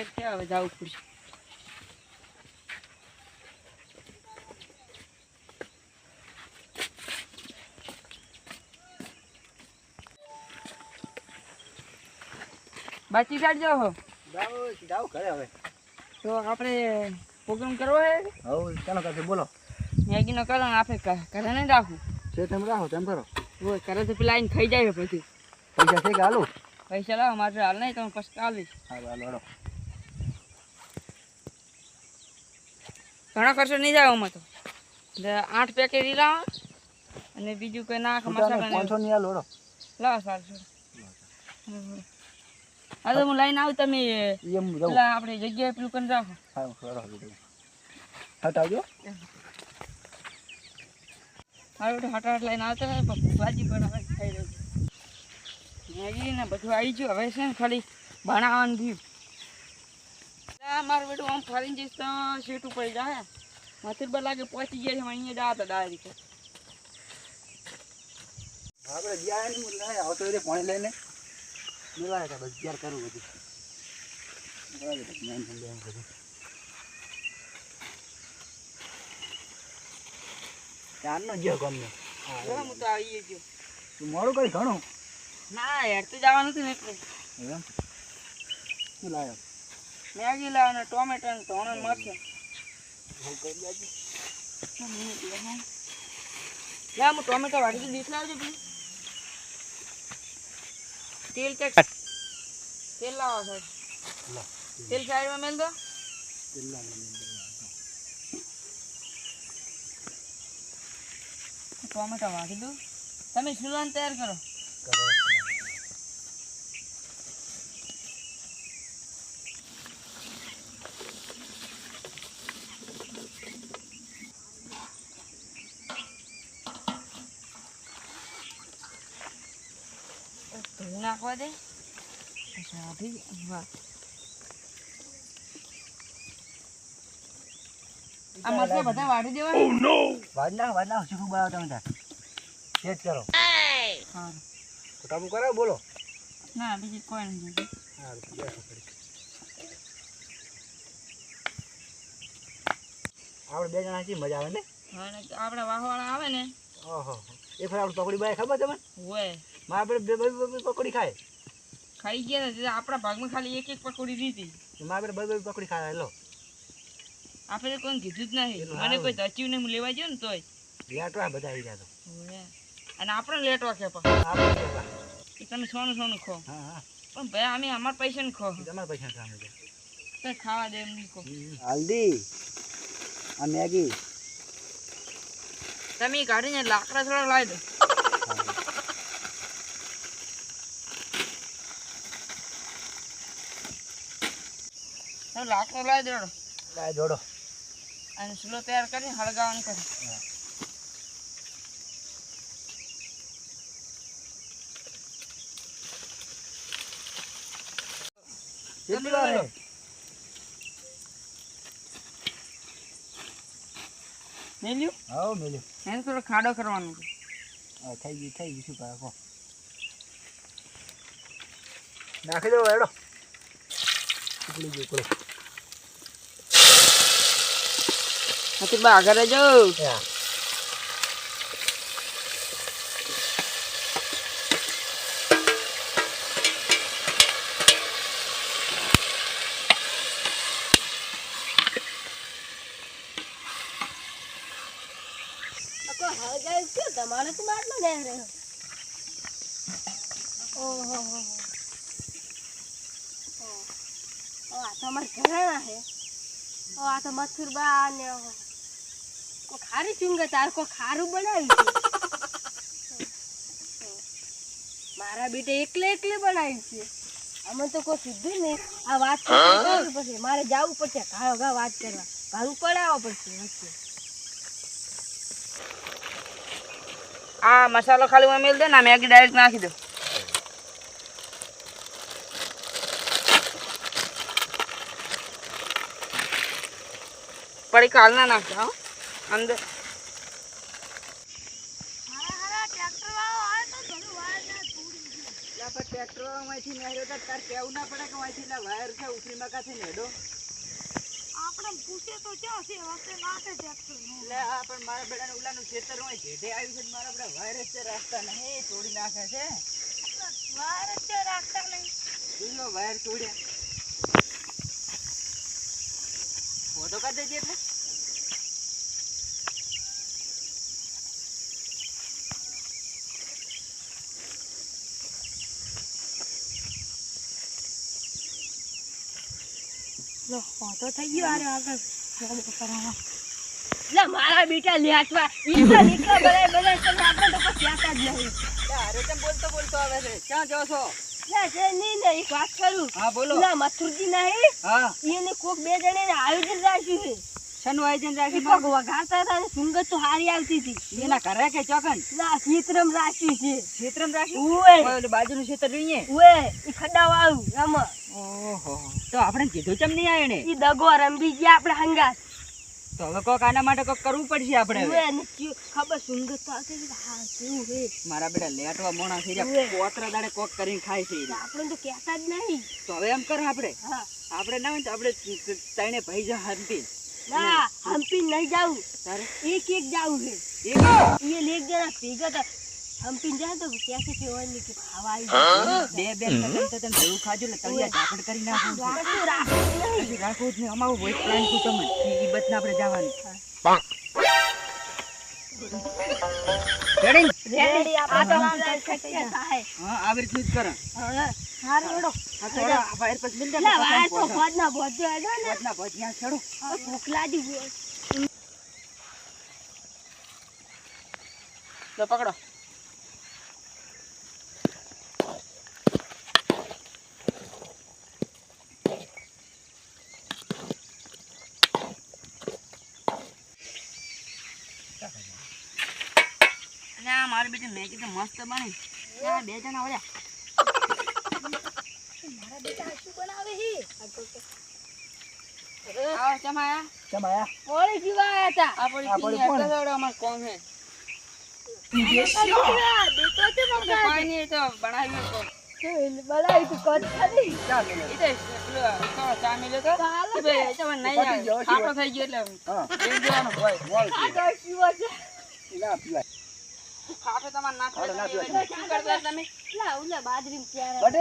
સાડા થયા હવે જવું પડશે. બાકી સાઈડ ઘરે હવે. તો આપણે પ્રોગ્રામ કરવો હે? હવે ચાલો કાકે બોલો. મેગીનો કરો આપણે ઘરે નહીં રાખું તેમ રાખો તેમ કરો. ઘરે તો પેલા આવીને ખાઈ જાય પછી. પૈસા છે કે હાલો પૈસા લાવો મારે હાલ નહીં તમે પછી હાલો હાલો. ઘણો ખર્ચો નહીં જાય આમાં તો. આઠ પેકેટ લાવો અને બીજું કંઈ નાખ મસાલા લોડો લાવો સારું તો હું લઈને આવું તમે પેલા આપણે જગ્યાએ પેલું કરી રાખો. હટાવજો. મારું બેટું લઈને આવતા ભાજી પણ હવે ખાઈ રહ્યું મેગી ને બધું આવી ગયું હવે છે ને ખાલી બનાવવાનું થયું આ મારું બેટું આમ ફરીને જઈશ તો સીટ ઉપર જાય. મથુરબા લાગે પહોંચી ગયા છે અહીંયા જા તો ડાયરેક્ટ આપણે ગયા ને મું લાય આવતો રે પાણી લઈને. બોલાય કે બસ ત્યાર કરું બધું. બરાબર જ્ઞાન પણ બધું. ત્યારનો ગયો ગમે. બરાબર હું તો આવી ગયો. તું મોડું કરી ઘણું? ના યાર તો જવાનું હતું ને એટલે. એમ શું લાયો? મેગી લાવ ને ટોમેટા ને ધોણ મરચાં. હું કરી આજે લે હું. ટોમેટો વાળી દીસ લાવજો પેલું. તેલ કે તેલ લાવો સાહેબ. તેલ સાઈડમાં મેલ દો. ટોમેટા વાળી દો. તમે સુલાન તૈયાર કરો. કરો. ધોઈ નાખવા દે. આ મરચાં બધા દેવા? તમે તાર ચેક કરો. હા. ફટાફટ કરાવો બોલો. ના બીજી કોઈ નહીં હા આપણે બે જણા છીએ મજા આવે ને? આપડે આપણે વાહવાળા આવે ને. ઓહો એ ફર આપણે પકોડી બાય ખબર તમને? હોય. માં આપણે બે બે પકોડી ખાય. ખાઈ ગયા ને આપણા ભાગમાં ખાલી એક એક પકોડી દીધી માં આપણે બે બે પકોડી ખાય લો આપણે કોઈ કીધું જ નહીં. મને કોઈ ધચ્યું નહીં લેવા ગયો ને તોય. લેટવા બધા આવી ગયા તો. અને આપણે લેટવા કે પણ. આપણે તમે સોનું સોનું ખો. હા હા. પણ ભાઈ અમે અમારા પૈસા ને ખો. તમારા પૈસા કામ છે તો ખાવા દે એમ ખો હલ્દી આ મેગી. તમે કાઢીને લાકડા થોડા લાવી દો. તમે લાકડું લાવી દો લાવી જોડો અને સુલો તૈયાર કરીને હળગાવાનું કરે. કેટલી વાર મેલ્યું? હાઉ મેલ્યું. એને થોડો ખાડો કરવાનો છે. હા થઈ ગયું થઈ ગયું. શું કરે કહો. નાખી દો એડો ઉકળી ગયો નથી બા જાઓ યા તમારે તો માટલો ને ઓહો હો હો. આ તો અમારા ઘરેણા છે ઓ આ તો મથુરબા ને. કો ખારી ચુંગે તાર કો ખારું બનાવી મારા બેટે એકલે એકલે બનાવ્યું છે. અમે તો કોઈ સીધું ને આ વાત કરવી પડશે. મારે જવું પડશે. ઘાવ ઘા વાત કરવા. ઘારું પડાવવા પડશે વચ્ચે. આ મસાલો ખાલી મેલ દે ને મેગી ડાયરેક્ટ નાખી દો. પડી કાલ ના નાખતા હો. અંદર હારા હારા ટ્રેક્ટર વાળો આવે તો ઘણું વાર ના થોડી ટ્રેક્ટર અહીંથી નેહરો તો તાર કેવું ના પડે કે અહીંથી લા વાયર છે ઉતરી મકાથી નેડો આપણે પૂછે તો ક્યાં છે વાતે નાખે ટ્રેક્ટર એટલે આ પણ મારા બેડાને ઉલાનું ખેતર હોય જેઠે આવ્યું છે ને મારા બેડા વાયર જ છે રાખતા નહીં તોડી નાખે છે વાર જ રાખતા નહીં જોઈ લો વાયર તોડ્યા ફોટો કાઢ દેજે એટલે લો મારા બેટા લેટવા ઈ તો નીકળો બલે બલે તમે આપણે તો અરે કેમ બોલતો બોલતો આવે ક્યાં જાઓ છો ને એક વાત કરું હા બોલો મથુરજી નહીં હા એને કોક બે જણે આયોજન રાખ્યું છે શેનું આયોજન રાખી રાખ્યું કોક હતા સુંગત તો હારી આવતી હતી. એના ઘરે કે ચોકન? લા ચિત્રમ રાખ્યું છે. ક્ષેત્રમ રાખ્યું? ઓય ઓલે બાજુનું ક્ષેત્ર જોઈએ. ઓય ઈ ખડા વાળું એમાં. ઓહો. તો આપણે કીધું ચમ નહીં આવે ઈ દગો રંભી ગયા આપણે હંગાત. તો હવે કોક આના માટે કોક કરવું પડશે આપણે ઓય ને ખબર સુંગત તો આવતી હે મારા બેટા લેટવા મોણા થઈ ગયા કોતરા દાડે કોક કરીને ખાય છે આપણે તો કહેતા જ નહીં. તો હવે એમ કર આપણે. હા. આપણે ના હોય તો આપણે તણે ભાઈ જા હંપી ના હમ્પી નહીં જાવું તારે? એક એક જાવું છે. એક એ લેક જરા ભેગા હતા હમ્પી જાય તો ત્યાંથી કહેવાનું કે ખાવા બે બે તો તમે જેવું ખાજો ને તમે ઝાપડ કરી નાખો રાખો જ નહીં. અમારું વોઇસ પ્લાન છું તમે ઈ ઈ આપણે જવાનું. રેડી રેડી આ તો હા આવી રીતનું જ કરો. હાર હારું આ થોડો આ વાયર પછી મિલ લે વાય તો ભોજના ભોજો હેડો ને. ના ભજ ત્યાં છડો ભૂખ લાગી ગઈ. તો પકડો. મારી બેટી મેં કીધું મસ્ત બની. આ બે જણા ઓળ્યા મારા બેટા શું બનાવે હી આવો ચમાયા કેમ ઓળી જીવા હતા આપણી પીને કોણ? દોડો અમાર કોમ હે દેતો તો તો બનાવીએ તો બનાવી તું કદ ખાલી. ચાલ લે તો ચા મિલ્યો તો કે ભાઈ નહીં થઈ ગયો એટલે હા. લઈ જવાનું. હોય બોલ આ તો શીવો છે. ના પીવાય. ખાટો તમારે ના. શું કરતા તમે? લા બાજરી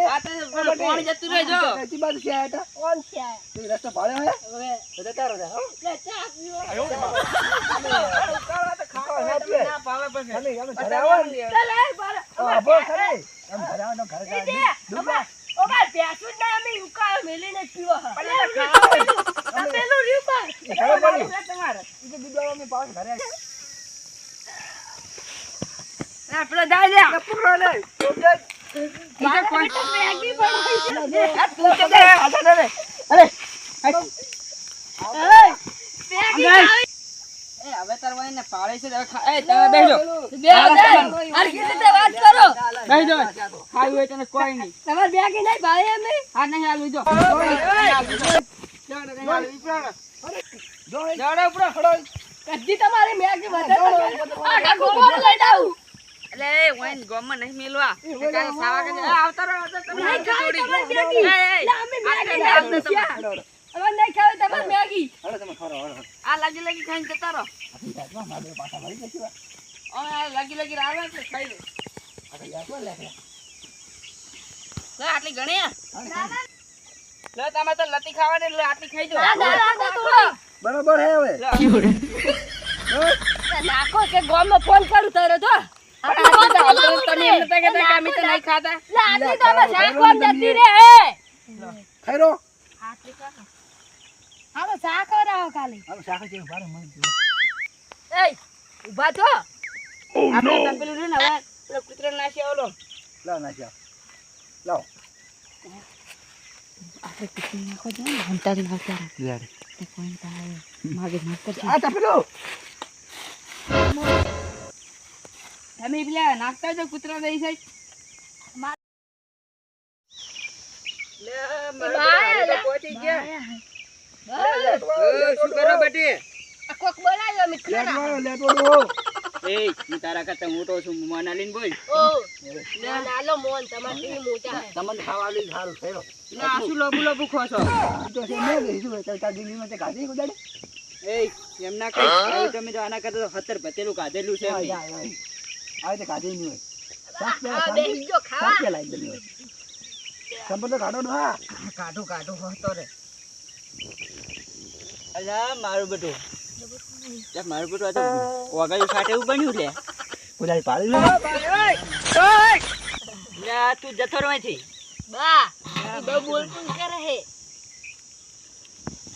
આ તો પેલું પાણી જતું રહેજો. કઈ બાજુ છે આટા કોણ છે તું રસ્તો ભાળ્યો હે હવે. જતા રહો હો. લે ચા પીવો. ખાવા ના પીવાય. ના ભાવે પછી અમે અમે ઘરે આવો ને. લે લે બાર તો આભો ખરી. અમે ઘરે આવો ઘરે ઈ જાય દે અમાર અમાર ના અમે ઉકાળ મેલીને પીવો પણ ખાવા. ઘરે પડી. તમારે. ઈ બીજો અમે પાછો ઘરે આવી. ના પેલો જાય લે પકડો લે ઈ તો કોઈ મેગી બનાવી છે. આ તું તો દે અરે અરે અરે એય, મેગી અંદર. ખાવી. એ હવે તાર વાઈ ને પાડે છે એ તમે બેસજો બે હજાર. હરખી રીતે વાત કરો. બેસજો ખાવી હોય તને કોઈ નહીં. તમારે મેગી નહીં ભાવે અમે હા નહીં હાલ જો જડો ઉપડો કદી તમારે મેગી વધારે આખા ગોળ લઈ આવું. એટલે એ વાઈન નહીં મેલવા. કાલે સાવા કે આ આવતા રહો તમે નહીં ખાવી જોડી. લે, અમે મેગી. હળો, અમે નહીં ખાવી તમારી મેગી. હળો તમે ખરો હળો આ લાગી લાગી ખાઈને જતા રહો. મારે પાછા વળી જશે. આ લાગી લાગી આવે એટલે ખાઈ લો. આટલી ઘણી લે. તમે તો લતી ખાવાની લે આટલી ખાઈ જો. બરોબર હે હવે. નાખો કે ગોમમાં ફોન કરું તારે તો. તો આપણે કે અમે તો લે, આપણે ને હવે કૂતરો નાસી ઓલો લાવ નાખી આવ. લાવ. આપણે કૂતરો નાખો છે ને નાખતા લેડ. તો કોઈ થાય માગે નાખતા આ તપેલું. તમે પેલા નાખતા જો કૂતરા દઈ સાઈડ લે બાય, લે. પહોંચી ગયા બસ. શું કરો બેટી આ કોક બનાવ્યો મિત્ર લેટ વાળો, લેટ વાળો. એ હું તારા કરતા મોટો છું મને લઈને બોલ ઓ મોન આલો મોન તમારથી મોટા હે તમને ખાવાનું સારું થયો ના શું લોબુ લોબુ ખો છો તો છે મેં કીધું તાર તાર દિલ્હીમાં તે ખાધી ગુદાડે એ એમ ના કઈ તમે તો આના કરતા તો હતર ભતેલું કાઢેલું છે નહીં હોય. આ હોય કાઢો ને હા. કાઢું કાઢું હોતો રે. અલા મારું બેટું લે, મારું બેટું આ તો ઓગાળ્યું છાંટે એવું બન્યું લે ગુદાડી પાડી તું જથો હે.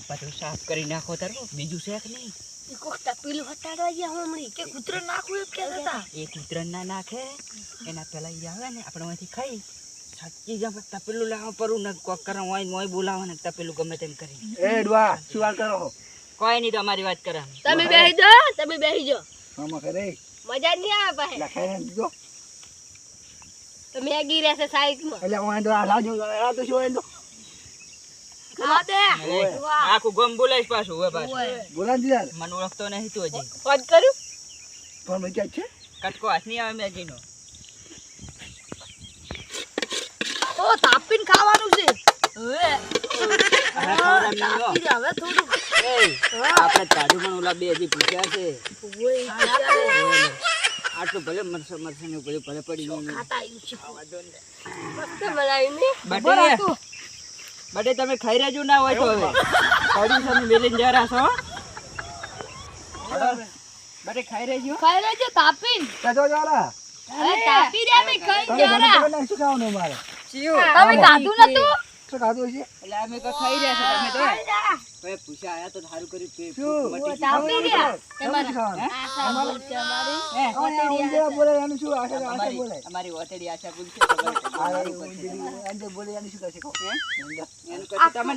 બધું સાફ કરી નાખો તારું. બીજું શેખ નહીં? ઈ કોક તપેલું હટાડવા ગયા હમણી કે કૂતરો નાખું એમ કહેતા હતા. એ કૂતરા ના નાખે. એના પેલા ઈ આવે ને આપણે અહીંથી ખાઈ. સાચી જ તપેલું લાવવા પડું ને કોક કરવા હોય મોય બોલાવે ને તપેલું ગમે તેમ કરી. એ ડુઆ શું વાત કરો કોઈ નહીં તમારી વાત કરે. તમે બેસી જો તમે બેસી જો. મામા કરે મજા નહીં આવે પાસે. લખાઈ ને દીધો તો મેગી રહેશે સાઈડમાં એટલે આ રાજો આ તો શું. આખું ગમ બોલાઈશ પાછું હવે પાછું. ઓય. મને ઓળખતો નહીં તું હજી. ફોન કર્યું? પણ મેં છે? કટકો હાથ નહીં આવે મેગીનો. ઓ તાપીને ખાવાનું છે. હવે આના ખવડાવ નહીં હો. તાપી દે, હવે થોડું આપણે તાઢું પણ ઓલા બે હજી પૂછ્યા છે. આટલું ભલે મરસો મરસો ને ભલે પડી ગયું ખાતા આવ્યું છે? બટે તમે ખાઈ રહેજો ના હોય તો હવે. મેલીને જરા છો બટે ખાઈ રહેજો. ખાઈ લેજો તાપીને. કચો ચાલા અરે તાપી રહ્યા મે ખાઈ જરા તમે ખાધું નતું? શું ખાધું છે? એટલે અમે તો ખાઈ રહ્યા છે તમે તો. હવે પૂછ્યા આયા તો સારું કર્યું કે અમારી હે? બોલે એનું શું આશા આશા બોલે અમારી ઓતેડી આશા પૂછશે ખબર છે. બોલે એનું શું કરશે તમને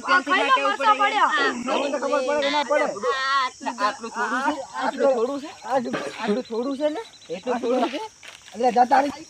તો ખબર પડે ના પડે. આટલું થોડું છે આટલું થોડું છે. આટલું થોડું છે ને? એટલું થોડું છે? એટલે જતા રહી